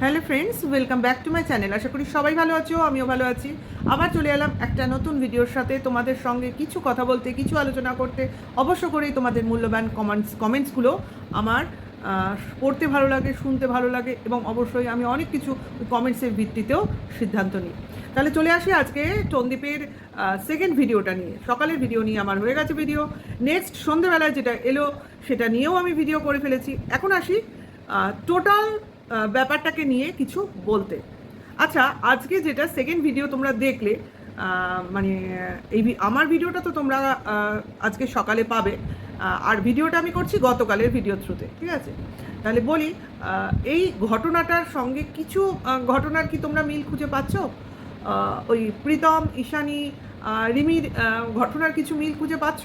Hello friends welcome back to my channel আশা করি সবাই ভালো আছো, আমিও ভালো আছি। আবার চলে এলাম একটা নতুন ভিডিওর সাথে। তোমাদের সঙ্গে কিছু কথা বলতে, কিছু আলোচনা করতে, অবশ্য করেই তোমাদের মূল্যবান কমেন্টস কমেন্টসগুলো আমার পড়তে ভালো লাগে, শুনতে ভালো লাগে এবং অবশ্যই আমি অনেক কিছু কমেন্টসের ভিত্তিতেও সিদ্ধান্ত নিই। তাহলে চলে আসি আজকে চন্দীপের সেকেন্ড ভিডিওটা নিয়ে। সকালের ভিডিও নিয়ে আমার হয়ে গেছে ভিডিও নেক্সট সন্ধেবেলায় যেটা এলো, সেটা নিয়েও আমি ভিডিও করে ফেলেছি। এখন আসি টোটাল ব্যাপারটাকে নিয়ে কিছু বলতে। আচ্ছা আজকে যেটা সেকেন্ড ভিডিও তোমরা দেখলে মানে এই আমার ভিডিওটা তো তোমরা আজকে সকালে পাবে। আর ভিডিওটা আমি করছি গতকালের ভিডিও থ্রুতে ঠিক আছে? তাহলে বলি এই ঘটনাটার সঙ্গে কিছু ঘটনার কি তোমরা মিল খুঁজে পাচ্ছ? ওই প্রীতম, ঈশানী রিমির ঘটনার কিছু মিল খুঁজে পাচ্ছ?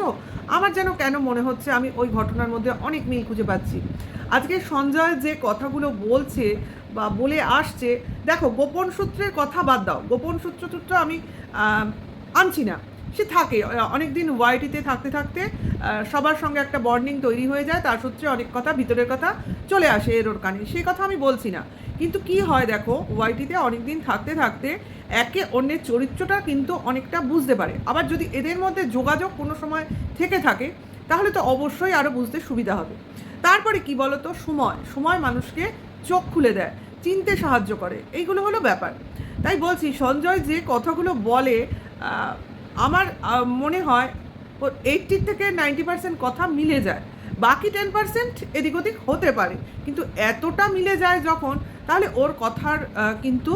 আমার যেন কেন মনে হচ্ছে আমি ওই ঘটনার মধ্যে অনেক মিল খুঁজে পাচ্ছি। আজকে সঞ্জয় যে কথাগুলো বলছে বা বলে আসছে, দেখো, গোপন সূত্রের কথা বাদ দাও। গোপন সূত্র সূত্র আমি আনছি না। সে থাকে অনেক দিন ওয়াইটিতে থাকতে থাকতে সবার সঙ্গে একটা বর্নিং তৈরি হয়ে যায়, তার সূত্রে অনেক কথা, ভিতরের কথা চলে আসে এর ওর কানে। সেই কথা আমি বলছি না। কিন্তু কি হয় দেখো, ওয়াইটিতে অনেক দিন থাকতে থাকতে একে অন্যের চরিত্রটা কিন্তু অনেকটা বুঝতে পারে। আবার যদি এদের মধ্যে যোগাযোগ কোনো সময় থেকে থাকে, তাহলে তো অবশ্যই আরও বুঝতে সুবিধা হবে। তারপরে কি বলতো? সময়। সময় মানুষকে চোখ খুলে দেয়, চিনতে সাহায্য করে। এইগুলো হলো ব্যাপার। তাই বলছি, সঞ্জয় যে কথাগুলো বলে আমার মনে হয় ওর এইটটি থেকে নাইনটি পার্সেন্ট কথা মিলে যায়। বাকি টেন পার্সেন্ট এদিক ওদিক হতে পারে। কিন্তু এতটা মিলে যায় যখন তাহলে ওর কথার কিন্তু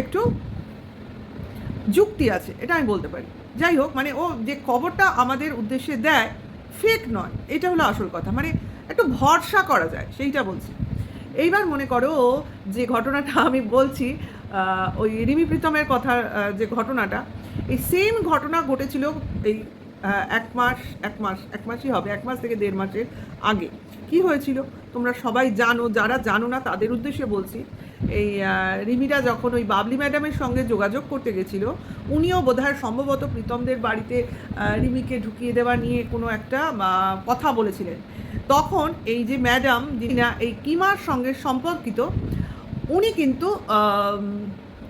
একটু যুক্তি আছে এটা আমি বলতে পারি। যাই হোক মানে ও যে খবরটা আমাদের উদ্দেশ্যে দেয় ফেক নয় এটা হলো আসল কথা। মানে একটু ভরসা করা যায় সেইটা বলছি। এইবার মনে করো যে ঘটনাটা আমি বলছি ওই রিমি প্রীতমের আহ, যে ঘটনাটা এই সেম ঘটনা ঘটেছিল এই এক মাস এক মাস, এক মাসই হবে, এক মাস থেকে দেড় মাসের আগে। কি হয়েছিল? তোমরা সবাই জানো, যারা জানো না, তাদের উদ্দেশ্যে বলছি, এই রিমিরা যখন ওই বাবলি ম্যাডামের সঙ্গে যোগাযোগ করতে গেছিল, উনিও বোধহয় সম্ভবত প্রীতমদের বাড়িতে রিমিকে ঢুকিয়ে দেওয়া নিয়ে কোনো একটা কথা বলেছিলেন। তখন এই যে ম্যাডাম, যিনি এই কিমার সঙ্গে সম্পর্কিত, উনি কিন্তু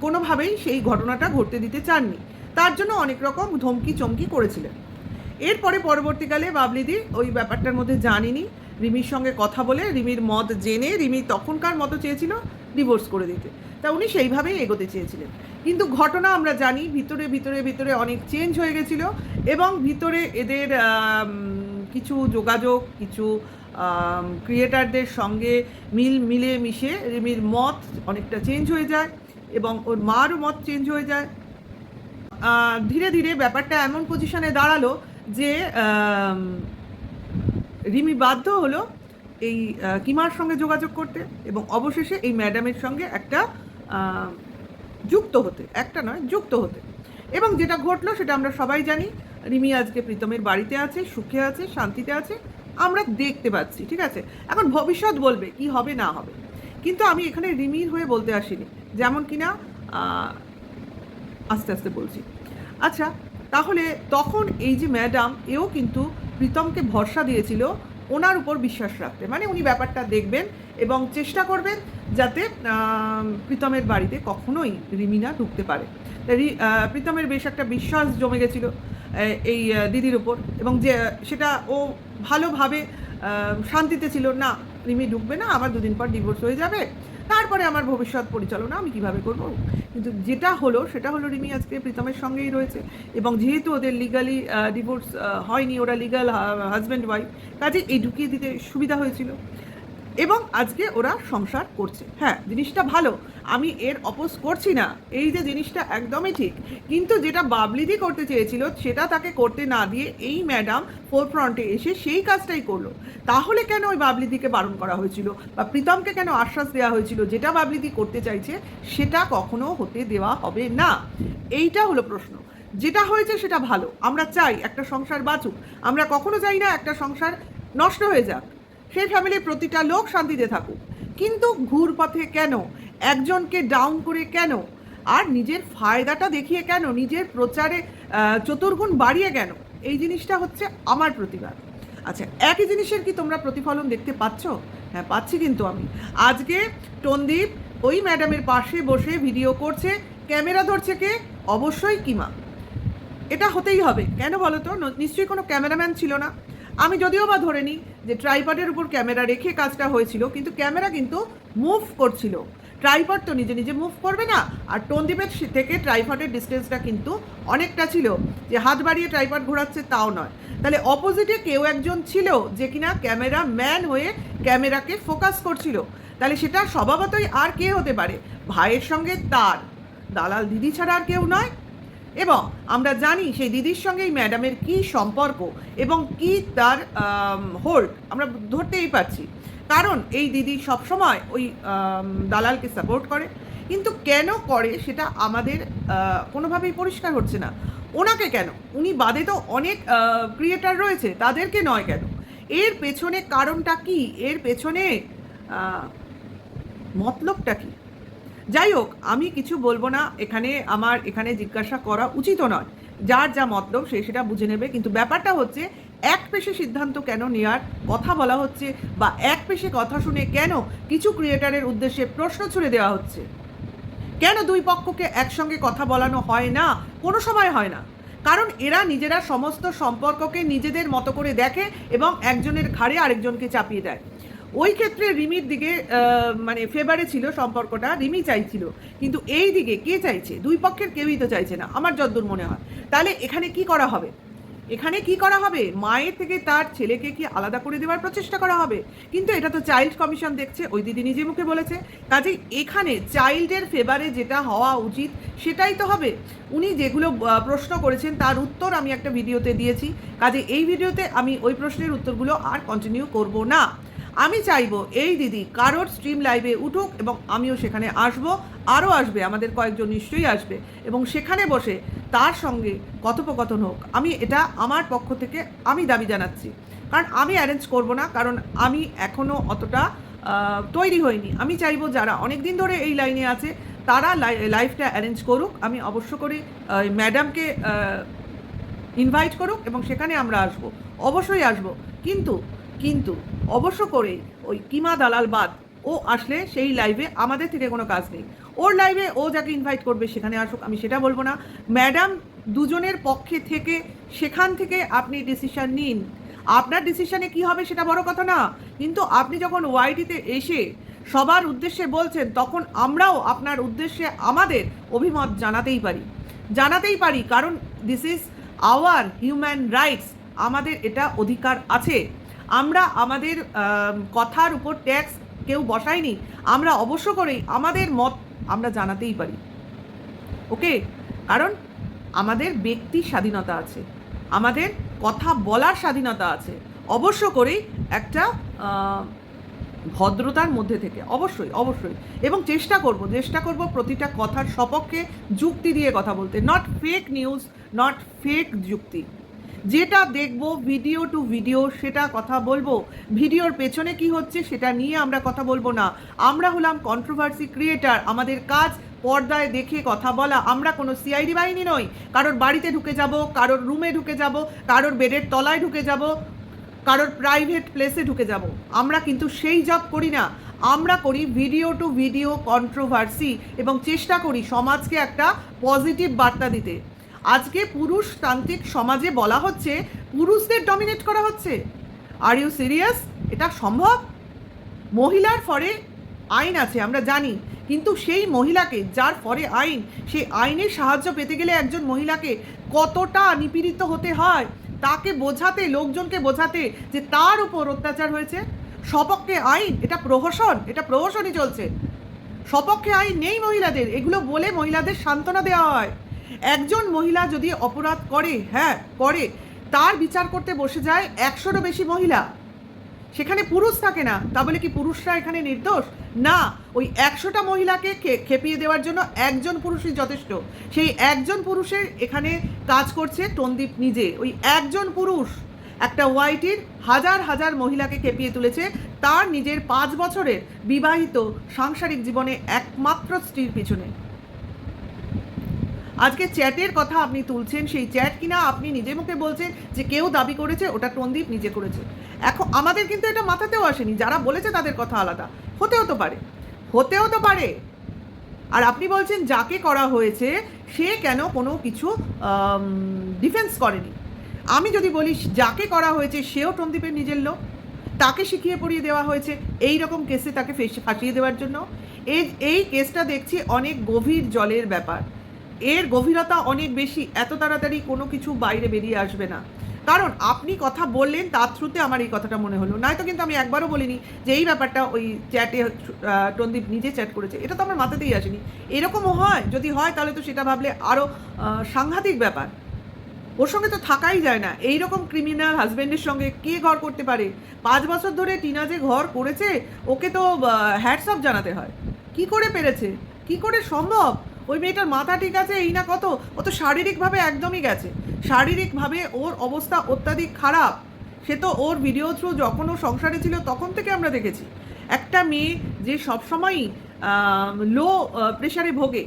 কোনোভাবেই সেই ঘটনাটা ঘটতে দিতে চাননি। তার জন্য অনেক রকম ধমকি চমকি করেছিলেন। এরপরে পরবর্তীকালে বাবলিদি ওই ব্যাপারটার মধ্যে জানিনি। রিমির সঙ্গে কথা বলে রিমির মত জেনে রিমি তখনকার মতো চেয়েছিল ডিভোর্স করে দিতে। তা উনি সেইভাবেই এগোতে চেয়েছিলেন। কিন্তু ঘটনা আমরা জানি, ভিতরে ভিতরে ভিতরে অনেক চেঞ্জ হয়ে গেছিল এবং ভিতরে এদের কিছু যোগাযোগ, কিছু ক্রিয়েটারদের সঙ্গে মিল, মিলে মিশে রিমির মত অনেকটা চেঞ্জ হয়ে যায় এবং ওর মারও মত চেঞ্জ হয়ে যায়। ধীরে ধীরে ব্যাপারটা এমন পজিশনে দাঁড়াল যে রিমি বাধ্য হলো এই কিমার সঙ্গে যোগাযোগ করতে এবং অবশেষে এই ম্যাডামের সঙ্গে একটা যুক্ত হতে, একটা নয়, যুক্ত হতে। এবং যেটা ঘটলো সেটা আমরা সবাই জানি, রিমি আজকে প্রীতমের বাড়িতে আছে, সুখে আছে, শান্তিতে আছে, আমরা দেখতে পাচ্ছি, ঠিক আছে? এখন ভবিষ্যৎ বলবে কি হবে, না হবে। কিন্তু আমি এখানে রিমির হয়ে বলতে আসিনি, যেমন কিনা আস্তে আস্তে বলছি। আচ্ছা তাহলে তখন এই যে ম্যাডাম, এও কিন্তু প্রীতমকে ভরসা দিয়েছিল ওনার উপর বিশ্বাস রাখতে। মানে উনি ব্যাপারটা দেখবেন এবং চেষ্টা করবেন যাতে প্রীতমের বাড়িতে কখনোই রিমিনা ঢুকতে পারে। প্রীতমের বেশ একটা বিশ্বাস জমে গেছিল এই দিদির উপর এবং যে, সেটা ও ভালোভাবে শান্তিতে ছিল, না, রিমি ঢুকবে না, আমার দুদিন পর ডিভোর্স হয়ে যাবে। তারপরে আমার ভবিষ্যৎ পরিচালনা আমি কীভাবে করব? কিন্তু যেটা হলো, সেটা হলো রিমি আজকে প্রীতমের সঙ্গেই রয়েছে এবং যেহেতু ওদের লিগালি ডিভোর্স হয়নি, ওরা লিগাল হাজব্যান্ড ওয়াইফ কাজে এই ঢুকিয়ে দিতে সুবিধা হয়েছিল। এবং আজকে ওরা সংসার করছে। হ্যাঁ জিনিসটা ভালো আমি এর অপোজ করছি না। এই যে জিনিসটা একদমই ঠিক। কিন্তু যেটা বাবলিদি করতে চেয়েছিল, সেটা তাকে করতে না দিয়ে এই ম্যাডাম ফোর ফ্রন্টে এসে সেই কাজটাই করল। তাহলে কেন ওই বাবলিদিকে বারণ করা হয়েছিল? বা প্রীতমকে কেন আশ্বাস দেওয়া হয়েছিল যেটা বাবলিদি করতে চাইছে, সেটা কখনো হতে দেওয়া হবে না? এইটা হলো প্রশ্ন। যেটা হয়েছে সেটা ভালো। আমরা চাই একটা সংসার বাঁচুক। আমরা কখনো চাই না একটা সংসার নষ্ট হয়ে যাক। সেই ফ্যামিলির প্রতিটা লোক শান্তিতে থাকুক। কিন্তু ঘুর পথে কেন একজনকে ডাউন করে কেন? আর নিজের ফায়দাটা দেখিয়ে কেন? নিজের প্রচারে চতুর্গুণ বাড়িয়ে কেন? এই জিনিসটা হচ্ছে আমার প্রতিবাদ। আচ্ছা একই জিনিসের কি তোমরা প্রতিফলন দেখতে পাচ্ছ? হ্যাঁ পাচ্ছি কিন্তু আমি। আজকে টনদীপ ওই ম্যাডামের পাশে বসে ভিডিও করছে। ক্যামেরা ধরছে কে? অবশ্যই কিমা। এটা হতেই হবে। কেন বলো তো? নিশ্চয়ই কোনো ক্যামেরাম্যান ছিল না। আমি যদিও বা ধরে নিই যে ট্রাইপডের উপর ক্যামেরা রেখে কাজটা হয়েছিল, কিন্তু ক্যামেরা কিন্তু মুভ করছিল। ট্রাইপড তো নিজে নিজে মুভ করবে না। আর টোনদীপের সে- থেকে ট্রাইপডের ডিস্টেন্সটা কিন্তু অনেকটা ছিল। যে হাত বাড়িয়ে ট্রাইপড ঘোরাচ্ছে তাও নয়। তাহলে অপোজিটে কেউ একজন ছিল যে কিনা ক্যামেরা ম্যান হয়ে ক্যামেরাকে ফোকাস করছিল। তাহলে সেটা স্বভাবতই আর কে হতে পারে? ভাইয়ের সঙ্গে তার। দালাল দিদি ছাড়া আর কেউ নয়। এবং আমরা জানি সেই দিদির সঙ্গে এই ম্যাডামের কী সম্পর্ক এবং কি তার হোল্ড আমরা ধরতেই পারছি। কারণ এই দিদি সবসময় ওই দালালকে সাপোর্ট করে। কিন্তু কেন করে সেটা আমাদের কোনোভাবেই পরিষ্কার হচ্ছে না। ওনাকে কেন? উনি বাদে তো অনেক ক্রিয়েটার রয়েছে, তাদেরকে নয় কেন? এর পেছনে কারণটা কি? এর পেছনে মতলবটা কি? যাই হোক, আমি কিছু বলব না, এখানে আমার, এখানে জিজ্ঞাসা করা উচিত নয়। যার যা মতলব সে সেটা বুঝে নেবে, কিন্তু ব্যাপারটা হচ্ছে এক পেশে সিদ্ধান্ত কেন নেওয়ার কথা বলা হচ্ছে বা এক পেশে কথা শুনে কেন কিছু ক্রিয়েটারের উদ্দেশ্যে প্রশ্ন ছুড়ে দেওয়া হচ্ছে? কেন দুই পক্ষকে একসঙ্গে কথা বলানো হয় না? কোনো সময় হয় না। কারণ এরা নিজেরা সমস্ত সম্পর্ককে নিজেদের মতো করে দেখে এবং একজনের ঘাড়ে আরেকজনকে চাপিয়ে দেয়। ওই ক্ষেত্রে রিমির দিকে মানে ফেভারে ছিল সম্পর্কটা, রিমি চাইছিল। কিন্তু এই দিকে কে চাইছে? দুই পক্ষের কেউই তো চাইছে না, আমার যদ্দূর মনে হয়। তাহলে এখানে কি করা হবে? এখানে কি করা হবে? মায়ের থেকে তার ছেলেকে কি আলাদা করে দেওয়ার প্রচেষ্টা করা হবে? কিন্তু এটা তো চাইল্ড কমিশন দেখছে, ওই দিদি নিজে মুখে বলেছে। কাজেই এখানে চাইল্ডের ফেভারে যেটা হওয়া উচিত, সেটাই তো হবে। উনি যেগুলো প্রশ্ন করেছেন তার উত্তর আমি একটা ভিডিওতে দিয়েছি। কাজে এই ভিডিওতে আমি ওই প্রশ্নের উত্তরগুলো আর কন্টিনিউ করব না। আমি চাইব এই দিদি কারোর স্ট্রিম লাইভে উঠুক এবং আমিও সেখানে আসব। আরও আসবে, আমাদের কয়েকজন নিশ্চয়ই আসবে। এবং সেখানে বসে তার সঙ্গে কথোপকথন হোক, আমি এটা আমার পক্ষ থেকে আমি দাবি জানাচ্ছি। কারণ আমি অ্যারেঞ্জ করব না, কারণ আমি এখনও অতটা তৈরি হইনি। আমি চাইব যারা অনেক দিন ধরে এই লাইনে আছে, তারা লাইফটা অ্যারেঞ্জ করুক। আমি অবশ্য করে ম্যাডামকে ইনভাইট করুক এবং সেখানে আমরা আসব। অবশ্যই আসব। কিন্তু কিন্তু অবশ্য করে ওই কিমা দালাল বাদ, ও আসলে সেই লাইভে আমাদের থেকে কোনো কাজ নেই। ওর লাইভে ও যাকে ইনভাইট করবে সেখানে আসুক, আমি সেটা বলব না। ম্যাডাম দুজনের পক্ষে থেকে, সেখান থেকে আপনি ডিসিশন নিন। আপনার ডিসিশনে কি হবে সেটা বড় কথা না। কিন্তু আপনি যখন ওয়াইটিতে এসে সবার উদ্দেশ্যে বলছেন, তখন আমরাও আপনার উদ্দেশ্যে আমাদের অভিমত জানাতেই পারি। জানাতেই পারি, কারণ this is our human rights আমাদের এটা অধিকার আছে। আমরা আমাদের কথার উপর ট্যাক্স কেউ বসাইনি আমরা অবশ্য করেই আমাদের মত আমরা জানাতেই পারি। ওকে? কারণ আমাদের ব্যক্তি স্বাধীনতা আছে। আমাদের কথা বলার স্বাধীনতা আছে। অবশ্য করেই একটা ভদ্রতার মধ্যে থেকে, অবশ্যই অবশ্যই। এবং চেষ্টা করব চেষ্টা করব প্রতিটা কথার সপক্ষে যুক্তি দিয়ে কথা বলতে। Not fake news not fake যুক্তি। যেটা দেখব ভিডিও টু ভিডিও সেটা কথা বলব। ভিডিওর পেছনে কি হচ্ছে সেটা নিয়ে আমরা কথা বলব না। আমরা হলাম কন্ট্রোভার্সি ক্রিয়েটার আমাদের কাজ পর্দায় দেখে কথা বলা। আমরা কোনো সিআইডি বাহিনী নই। কারোর বাড়িতে ঢুকে যাব, কারোর রুমে ঢুকে যাব, কারোর বেডের তলায় ঢুকে যাব, কারোর প্রাইভেট প্লেসে ঢুকে যাব। আমরা কিন্তু সেই জব করি না। আমরা করি ভিডিও টু ভিডিও কন্ট্রোভার্সি এবং চেষ্টা করি সমাজকে একটা পজিটিভ বার্তা দিতে। আজকে পুরুষতান্ত্রিক সমাজে বলা হচ্ছে পুরুষদের ডমিনেট করা হচ্ছে। আর ইউ সিরিয়াস এটা সম্ভব? মহিলার ফরে আইন আছে, আমরা জানি। কিন্তু সেই মহিলাকে, যার ফরে আইন, সেই আইনের সাহায্য পেতে গেলে একজন মহিলাকে কতটা নিপীড়িত হতে হয়, তাকে বোঝাতে, লোকজনকে বোঝাতে যে তার উপর অত্যাচার হয়েছে। সপক্ষে আইন, এটা প্রহসন, এটা প্রহসনই চলছে। সপক্ষে আইন নেই মহিলাদের, এগুলো বলে মহিলাদের সান্ত্বনা দেওয়া হয়। একজন মহিলা যদি অপরাধ করে হ্যাঁ করে, তার বিচার করতে বসে যায় একশোরও বেশি মহিলা। সেখানে পুরুষ থাকে না। তা বলে কি পুরুষরা এখানে নির্দোষ? না, ওই একশোটা মহিলাকে খেপিয়ে দেওয়ার জন্য একজন পুরুষই যথেষ্ট। সেই একজন পুরুষের এখানে কাজ করছে টন্দীপ নিজে। ওই একজন পুরুষ, একটা ওয়াইটির হাজার হাজার মহিলাকে খেপিয়ে তুলেছে। তার নিজের পাঁচ বছরের বিবাহিত সাংসারিক জীবনে একমাত্র স্ত্রীর পিছনে। আজকে চ্যাটের কথা আপনি তুলছেন, সেই চ্যাট কিনা আপনি নিজে মুখে বলছেন যে কেউ দাবি করেছে, ওটা টন্দীপ নিজে করেছে। এখন আমাদের কিন্তু এটা মাথাতেও আসেনি, যারা বলেছে তাদের কথা আলাদা। হতেও তো পারে, হতেও তো পারে। আর আপনি বলছেন যাকে করা হয়েছে, সে কেন কোনো কিছু ডিফেন্স করেনি। আমি যদি বলি যাকে করা হয়েছে, সেও টন্দীপের নিজের লোক। তাকে শিখিয়ে পড়িয়ে দেওয়া হয়েছে, এই রকম কেসে তাকে ফেস- ফাঁসিয়ে দেওয়ার জন্য। এই এই কেসটা দেখছি অনেক গভীর জলের ব্যাপার। এর গভীরতা অনেক বেশি, এত তাড়াতাড়ি কোনো কিছু বাইরে বেরিয়ে আসবে না। কারণ আপনি কথা বললেন, তার থ্রুতে আমার এই কথাটা মনে হলো। নয়তো কিন্তু আমি একবারও বলিনি যে এই ব্যাপারটা ওই চ্যাটে টন্দীপ নিজে চ্যাট করেছে। এটা তো আমার মাথাতেই আসেনি। এরকমও হয়, যদি হয় তাহলে তো সেটা ভাবলে আরও সাংঘাতিক ব্যাপার। ওর সঙ্গে তো থাকাই যায় না। এই রকম ক্রিমিনাল হাজব্যান্ডের সঙ্গে কে ঘর করতে পারে? পাঁচ বছর ধরে টিনা যে ঘর করেছে, ওকে তো হ্যাটসঅপ জানাতে হয়। কি করে পেরেছে? কি করে সম্ভব? ওই মেয়েটার মাথা ঠিক আছে, এই না কত? ও তো শারীরিকভাবে একদমই গেছে। শারীরিকভাবে ওর অবস্থা অত্যাধিক খারাপ। সে তো ওর ভিডিও থ্রু যখন ও সংসারে ছিল তখন থেকে আমরা দেখেছি। একটা মেয়ে যে সবসময়ই লো প্রেশারে ভোগে,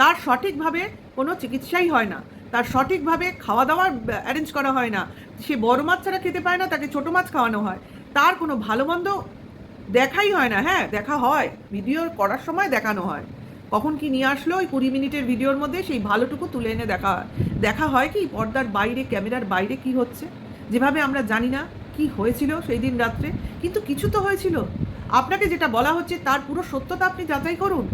তার সঠিকভাবে কোনো চিকিৎসাই হয় না। তার সঠিকভাবে খাওয়া দাওয়ার অ্যারেঞ্জ করা হয় না। সে বড় মাছ ছাড়া খেতে পায় না, তাকে ছোট মাছ খাওয়ানো হয়। তার কোনো ভালো মন্দ দেখাই হয় না হ্যাঁ দেখা হয়। ভিডিও করার সময় দেখানো হয়। কখন কি নিয়ে আসলো? ওই কুড়ি মিনিটের ভিডিওর মধ্যে সেই ভালোটুকু তুলে এনে দেখা দেখা হয় কি? পর্দার বাইরে, ক্যামেরার বাইরে কি হচ্ছে? যেভাবে আমরা জানি না কি হয়েছিল সেই দিন রাত্রে, কিন্তু কিছু তো হয়েছিল। আপনাকে যেটা বলা হচ্ছে, তার পুরো সত্যতা আপনি যাচাই করুন।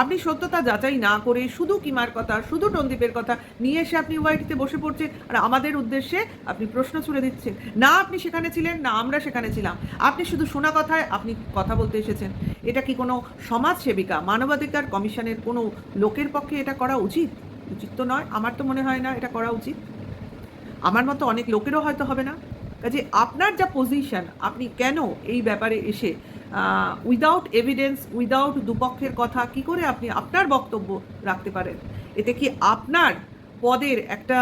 আপনি সত্যতা যাচাই না করে শুধু কিমার কথা, শুধু টন্দীপের কথা নিয়ে এসে আপনি ওয়াইটিতে বসে পড়ছেন। আর আমাদের উদ্দেশ্যে আপনি প্রশ্ন ছুড়ে দিচ্ছেন। না আপনি সেখানে ছিলেন, না আমরা সেখানে ছিলাম। আপনি শুধু শোনা কথায় আপনি কথা বলতে এসেছেন। এটা কি কোনো সমাজ সেবিকা মানবাধিকার কমিশনের কোনো লোকের পক্ষে এটা করা উচিত? উচিত তো নয়, আমার তো মনে হয় না এটা করা উচিত। আমার মতো অনেক লোকেরও হয়তো হবে না। কাজে আপনার যা পজিশন আপনি কেন এই ব্যাপারে এসে উইদাউট এভিডেন্স উইদাউট দুপক্ষের কথা, কি করে আপনি আপনার বক্তব্য রাখতে পারেন? এতে কি আপনার পদের একটা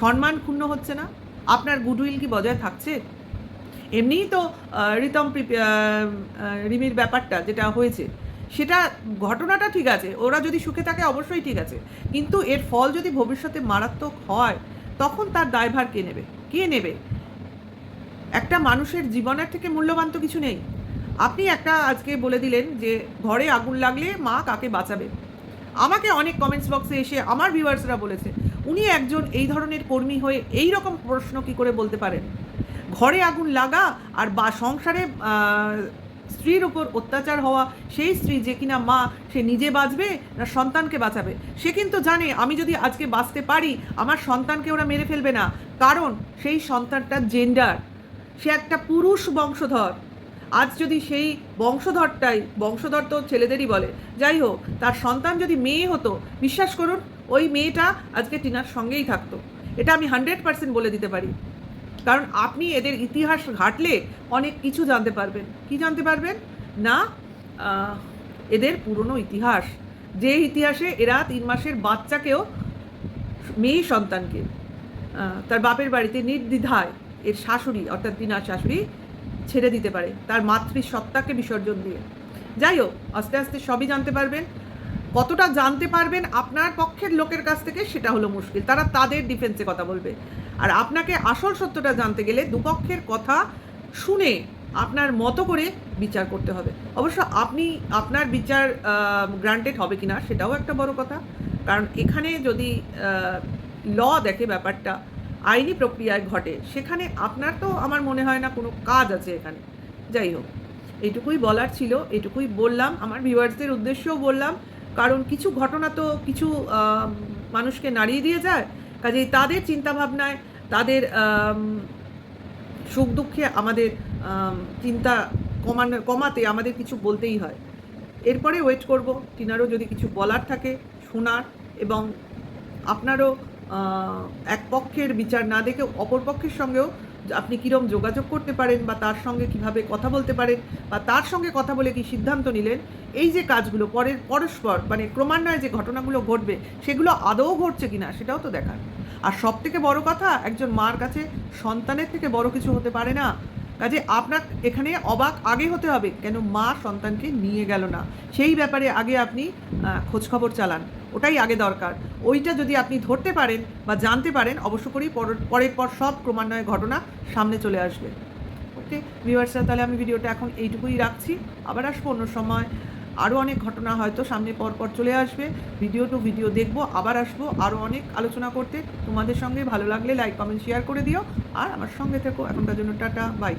সম্মান ক্ষুণ্ণ হচ্ছে না? আপনার গুডউইল কি বজায় থাকছে? এমনিই তো রিতম রিমির ব্যাপারটা যেটা হয়েছে, সেটা ঘটনাটা ঠিক আছে, ওরা যদি সুখে থাকে অবশ্যই ঠিক আছে, কিন্তু এর ফল যদি ভবিষ্যতে মারাত্মক হয়, তখন তার দায়ভার কে নেবে? কে নেবে? একটা মানুষের জীবনের থেকে মূল্যবান তো কিছু নেই। আপনি একটা আজকে বলে দিলেন যে, ঘরে আগুন লাগলে মা কাকে বাঁচাবে? আমাকে অনেক কমেন্টস বক্সে এসে আমার ভিউয়ার্সরা বলেছে, উনি একজন এই ধরনের কর্মী হয়ে এই রকম প্রশ্ন কি করে বলতে পারেন? ঘরে আগুন লাগা আর বা সংসারে স্ত্রীর উপর অত্যাচার হওয়া, সেই স্ত্রী যে কিনা মা, সে নিজে বাঁচবে না সন্তানকে বাঁচাবে? সে কিন্তু জানে, আমি যদি আজকে বাঁচতে পারি, আমার সন্তানকে ওরা মেরে ফেলবে না। কারণ সেই সন্তানটা জেন্ডার সে একটা পুরুষ বংশধর। আজ যদি সেই বংশধরটাই, বংশধর তো ছেলেদেরই বলে। যাই হোক, তার সন্তান যদি মেয়ে হতো, বিশ্বাস করুন, ওই মেয়েটা আজকে টিনার সঙ্গেই থাকতো। এটা আমি হান্ড্রেড পার্সেন্ট বলে দিতে পারি। কারণ আপনি এদের ইতিহাস ঘাটলে অনেক কিছু জানতে পারবেন। কি জানতে পারবেন? না এদের পুরনো ইতিহাস। যে ইতিহাসে এরা তিন মাসের বাচ্চাকেও মেয়ে সন্তানকে তার বাপের বাড়িতে নির্দ্বিধায় এর শাশুড়ি, অর্থাৎ দিনার শাশুড়ি, ছেড়ে দিতে পারে তার মাতৃসত্তাকে বিসর্জন দিয়ে। যাই হোক, আস্তে আস্তে সবই জানতে পারবেন। কতটা জানতে পারবেন আপনার পক্ষের লোকের কাছ থেকে সেটা হলো মুশকিল। তারা তাদের ডিফেন্সে কথা বলবে। আর আপনাকে আসল সত্যটা জানতে গেলে দুপক্ষের কথা শুনে আপনার মতো করে বিচার করতে হবে। অবশ্য আপনি, আপনার বিচার গ্রান্টেড হবে কিনা সেটাও একটা বড় কথা। কারণ এখানে যদি ল দেখে ব্যাপারটা আইনি প্রক্রিয়ায় ঘটে। সেখানে আপনার তো আমার মনে হয় না কোনো কাজ আছে এখানে। যাই হোক, এটুকুই বলার ছিল, এটুকুই বললাম। আমার ভিউয়ার্সদের উদ্দেশ্যেও বললাম, কারণ কিছু ঘটনা তো কিছু মানুষকে নাড়িয়ে দিয়ে যায়। কাজেই তাদের চিন্তাভাবনায়, তাদের সুখ দুঃখে আমাদের চিন্তা কমানো, কমাতে আমাদের কিছু বলতেই হয়। এরপরে ওয়েট করব। টিনারও যদি কিছু বলার থাকে, শোনার এবং আপনারও এক পক্ষের বিচার না দেখে অপর পক্ষের সঙ্গেও আপনি কীরম যোগাযোগ করতে পারেন বা তার সঙ্গে কীভাবে কথা বলতে পারেন বা তার সঙ্গে কথা বলে কি সিদ্ধান্ত নিলেন, এই যে কাজগুলো পরের, পরস্পর মানে ক্রমান্বয়ে যে ঘটনাগুলো ঘটবে, সেগুলো আদৌ ঘটছে কিনা সেটাও তো দেখার। আর সব থেকে বড় কথা, একজন মার কাছে সন্তানের থেকে বড় কিছু হতে পারে না। কাজে আপনার এখানে অবাক আগে হতে হবে, কেন মা সন্তানকে নিয়ে গেল না। সেই ব্যাপারে আগে আপনি খোঁজখবর চালান, ওটাই আগে দরকার। ওইটা যদি আপনি ধরতে পারেন বা জানতে পারেন, অবশ্য করেই পর- পরের পর সব ক্রমান্বয়ে ঘটনা সামনে চলে আসবে। ওকে ভিউয়ার্সরা তাহলে আমি ভিডিওটা এখন এইটুকুই রাখছি। আবার আসব অন্য সময়। আরও অনেক ঘটনা হয়তো সামনে পরপর পর চলে আসবে। ভিডিও টু ভিডিও দেখব, আবার আসব আরও অনেক আলোচনা করতে। তোমাদের সঙ্গে ভালো লাগলে লাইক কমেন্ট শেয়ার করে দিও। আর আমার সঙ্গে থেকো। এখনকার জন্য টাটা বাই